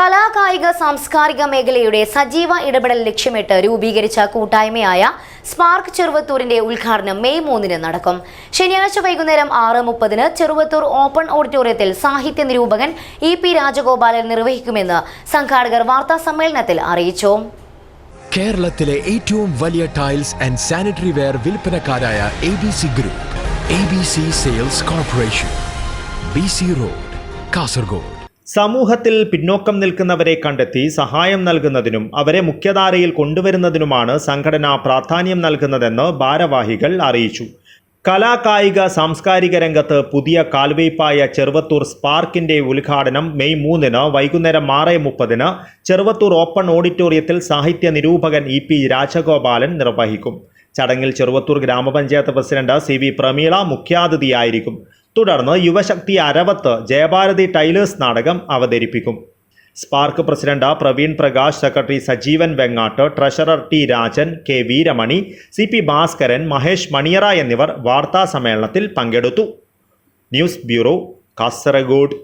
കലാകായിക സാംസ്കാരിക മേഖലയുടെ സജീവ ഇടപെടൽ ലക്ഷ്യമിട്ട് രൂപീകരിച്ച കൂട്ടായ്മയായ സ്പാർക്ക് ചെറുവത്തൂരിന്റെ ഉദ്ഘാടനം മെയ് മൂന്നിന് നടക്കും. ശനിയാഴ്ച വൈകുന്നേരം ആറ് മുപ്പതിന് ചെറുവത്തൂർ ഓപ്പൺ ഓഡിറ്റോറിയത്തിൽ സാഹിത്യ നിരൂപകൻ ഇ പി രാജഗോപാലൻ നിർവഹിക്കുമെന്ന് സംഘാടകർ വാർത്താ സമ്മേളനത്തിൽ അറിയിച്ചു. കേരളത്തിലെ ഏറ്റവും വലിയ tiles and sanitary ware വിൽപ്പനക്കാരായ A B C group A B C sales corporation B C road Kasaragod. സമൂഹത്തിൽ പിന്നോക്കം നിൽക്കുന്നവരെ കണ്ടെത്തി സഹായം നൽകുന്നതിനും അവരെ മുഖ്യധാരയിൽ കൊണ്ടുവരുന്നതിനുമാണ് സംഘടന പ്രാധാന്യം നൽകുന്നതെന്ന് ഭാരവാഹികൾ അറിയിച്ചു. കലാകായിക സാംസ്കാരിക രംഗത്ത് പുതിയ കാൽവയ്പായ ചെറുവത്തൂർ സ്പാർക്കിന്റെ ഉദ്ഘാടനം മെയ് മൂന്നിന് വൈകുന്നേരം ആറ് മുപ്പതിന് ചെറുവത്തൂർ ഓപ്പൺ ഓഡിറ്റോറിയത്തിൽ സാഹിത്യ നിരൂപകൻ ഇ പി രാജഗോപാലൻ നിർവഹിക്കും. ചടങ്ങിൽ ചെറുവത്തൂർ ഗ്രാമപഞ്ചായത്ത് പ്രസിഡന്റ് സി വി പ്രമീള മുഖ്യാതിഥിയായിരിക്കും. തുടർന്ന് യുവശക്തി അരവത്ത് ജയഭാരതി ടൈലേഴ്സ് നാടകം അവതരിപ്പിക്കും. Spark president Praveen Prakash secretary Sajeevan Vengatt treasurer T Rajan K Veeramani C P Bhaskaran Mahesh Maniyara എന്നിവർ വാർത്താ സമ്മേളനത്തിൽ പങ്കെടുത്തു. News bureau Kasaragod.